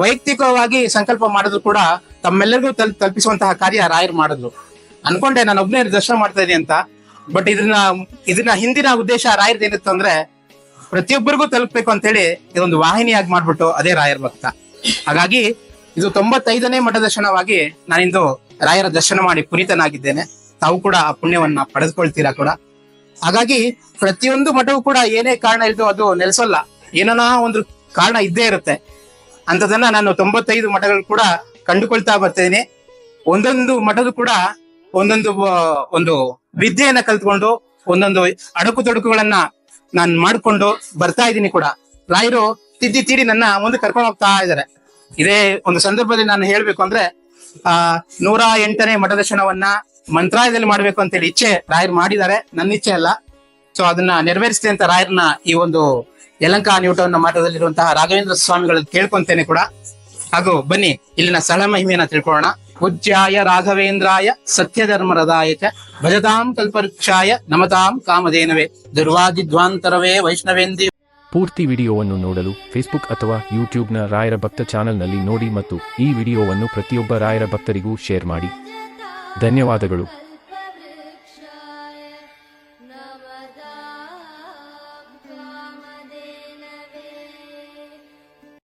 ವೈಯಕ್ತಿಕವಾಗಿ ಸಂಕಲ್ಪ ಮಾಡಿದ್ರು ಕೂಡ ತಮ್ಮೆಲ್ಲರಿಗೂ ತಲ್, ತಲುಪಿಸುವಂತಹ ಕಾರ್ಯ ರಾಯರು ಮಾಡಿದ್ರು. ಅನ್ಕೊಂಡೆ ನಾನು ಒಬ್ಬನೇ ದರ್ಶನ ಮಾಡ್ತಾ ಇದ್ದೀನಿ ಅಂತ ಬಟ್ ಇದನ್ನ ಇದನ್ನ ಹಿಂದಿನ ಉದ್ದೇಶ ರಾಯರ್ದು ಏನಿತ್ತು ಅಂದ್ರೆ ಪ್ರತಿಯೊಬ್ಬರಿಗೂ ತಲುಪಬೇಕು ಅಂತ ಹೇಳಿ ಇದೊಂದು ವಾಹಿನಿಯಾಗಿ ಮಾಡ್ಬಿಟ್ಟು ಅದೇ ರಾಯರ್ ಭಕ್ತ. ಹಾಗಾಗಿ ಇದು ತೊಂಬತ್ತೈದನೇ ಮಠ ದರ್ಶನವಾಗಿ ನಾನಿಂದು ರಾಯರ ದರ್ಶನ ಮಾಡಿ ಪುನೀತನಾಗಿದ್ದೇನೆ. ತಾವು ಕೂಡ ಆ ಪುಣ್ಯವನ್ನ ಪಡೆದುಕೊಳ್ತೀರಾ ಕೂಡ. ಹಾಗಾಗಿ ಪ್ರತಿಯೊಂದು ಮಠವೂ ಕೂಡ ಏನೇ ಕಾರಣ ಇದ್ದು ಅದು ನೆಲೆಸಲ್ಲ. ಏನೋ ಒಂದು ಕಾರಣ ಇದ್ದೇ ಇರುತ್ತೆ. ಅಂತದನ್ನ ನಾನು ತೊಂಬತ್ತೈದು ಮಠಗಳು ಕೂಡ ಕಂಡುಕೊಳ್ತಾ ಬರ್ತೇನೆ. ಒಂದೊಂದು ಮಠದ ಕೂಡ ಒಂದೊಂದು ಒಂದು ವಿದ್ಯೆಯನ್ನ ಕಲ್ತ್ಕೊಂಡು ಒಂದೊಂದು ಅಡಕು ತೊಡಕುಗಳನ್ನ ನಾನು ಮಾಡಿಕೊಂಡು ಬರ್ತಾ ಇದ್ದೀನಿ ಕೂಡ. ರಾಯರು ತಿದ್ದಿ ತೀಡಿ ನನ್ನ ಮುಂದೆ ಕರ್ಕೊಂಡು ಹೋಗ್ತಾ ಇದ್ದಾರೆ. ಇದೇ ಒಂದು ಸಂದರ್ಭದಲ್ಲಿ ನಾನು ಹೇಳ್ಬೇಕು ಅಂದ್ರೆ, ಆ, ನೂರ ಎಂಟನೇ ಮಠದರ್ಶನವನ್ನ ಮಂತ್ರಾಲಯದಲ್ಲಿ ಮಾಡ್ಬೇಕು ಅಂತೇಳಿ ಇಚ್ಛೆ ರಾಯರು ಮಾಡಿದ್ದಾರೆ. ನನ್ನ ಇಚ್ಛೆ ಅಲ್ಲ. ಸೊ ಅದನ್ನ ನೆರವೇರಿಸಿದೆ ಅಂತ ರಾಯರ್ನ ಈ ಒಂದು ಯಲಂಕ ನ್ಯೂಟನ್ ಮಠದಲ್ಲಿರುವಂತಹ ರಾಘವೇಂದ್ರ ಸ್ವಾಮಿಗಳನ್ನು ಕೇಳ್ಕೊಂತೇನೆ ಕೂಡ. ಹಾಗೂ ಬನ್ನಿ ಇಲ್ಲಿನ ಸ್ಥಳ ಮಹಿಮೆಯನ್ನ ತಿಳ್ಕೊಳ್ಳೋಣ. ಪೂಜ್ಯಾಯ ರಾಘವೇಂದ್ರಾಯ ಸತ್ಯಧರ್ಮರದಾಯಕ ಚ ಭಜತಾಂ ಕಲ್ಪವೃಕ್ಷಾಯ ನಮತಾಂ ಕಾಮಧೇನವೇ. ದುರ್ವಾದಿಧ್ವಾಂತರವೇ ವೈಷ್ಣವೇಂದಿ ಪೂರ್ತಿ ವಿಡಿಯೋವನ್ನು ನೋಡಲು ಫೇಸ್ಬುಕ್ ಅಥವಾ ಯೂಟ್ಯೂಬ್ನ ರಾಯರ ಭಕ್ತ ಚಾನೆಲ್ನಲ್ಲಿ ನೋಡಿ ಮತ್ತು ಈ ವಿಡಿಯೋವನ್ನು ಪ್ರತಿಯೊಬ್ಬ ರಾಯರ ಭಕ್ತರಿಗೂ ಶೇರ್ ಮಾಡಿ. ಧನ್ಯವಾದಗಳು.